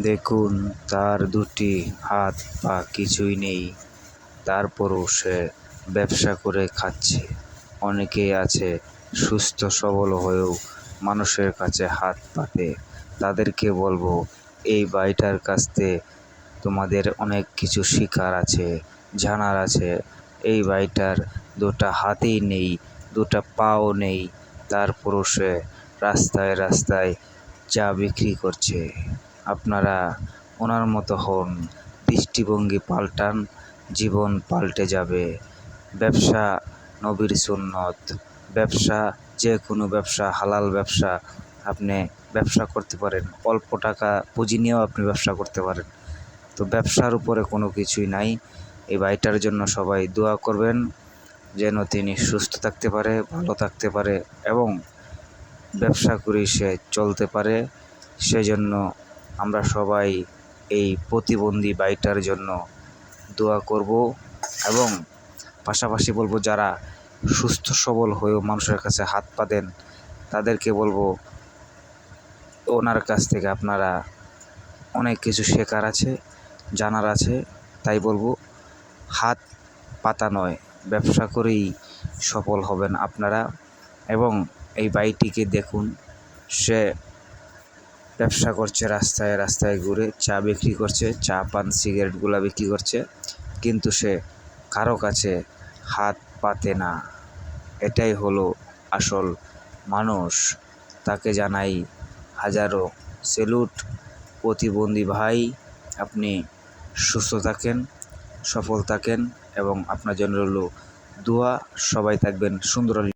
দেখুন, তার দুটি হাত পা কিছুই নেই। তারপরও সে ব্যবসা করে খাচ্ছে। অনেকেই আছে সুস্থ, সবল হয়েও মানুষের কাছে হাত পাতে। তাদেরকে বলব, এই বাড়িটার কাছ থেকে তোমাদের অনেক কিছু শিকার আছে, জানার আছে। এই বাড়িটার দুটা হাতেই নেই, দুটা পাও নেই। তারপরও সে রাস্তায় রাস্তায় চা বিক্রি করছে। আপনারা ওনার মতো হন, দৃষ্টিভঙ্গি পাল্টান, জীবন পাল্টে যাবে। ব্যবসা নবীর সুন্নত। ব্যবসা যে কোনো ব্যবসা, হালাল ব্যবসা আপনি ব্যবসা করতে পারেন। অল্প টাকা পুঁজি নিয়েও আপনি ব্যবসা করতে পারেন। তো ব্যবসার উপরে কোনো কিছুই নাই। এই ভাইটার জন্য সবাই দোয়া করবেন যেন তিনি সুস্থ থাকতে পারে, ভালো থাকতে পারে এবং ব্যবসা করেই সে চলতে পারে। সেজন্য আমরা সবাই এই প্রতিবন্ধী ভাইটার জন্য দোয়া করব এবং পাশাপাশি বলব, যারা সুস্থ, সবল হয়েও মানুষের কাছে হাত পা দেন তাদেরকে বলব, ওনার কাছ থেকে আপনারা অনেক কিছু শেখার আছে, জানার আছে। তাই বলব, হাত পাতা নয়, ব্যবসা করেই সফল হবেন আপনারা এবং এই বাইটিকে দেখুন, সে ব্যবসা করছে, রাস্তায় রাস্তায় ঘুরে চা বিক্রি করছে, চা পান সিগারেটগুলো বিক্রি করছে। কিন্তু সে কারও কাছে হাত পাতে না। এটাই হলো আসল মানুষ। তাকে জানাই হাজারো সেলুট প্রতিবন্ধী ভাই, আপনি সুস্থ থাকেন, সফল থাকেন এবং আপনার জন্য রইল দোয়া। সবাই থাকবেন সুন্দর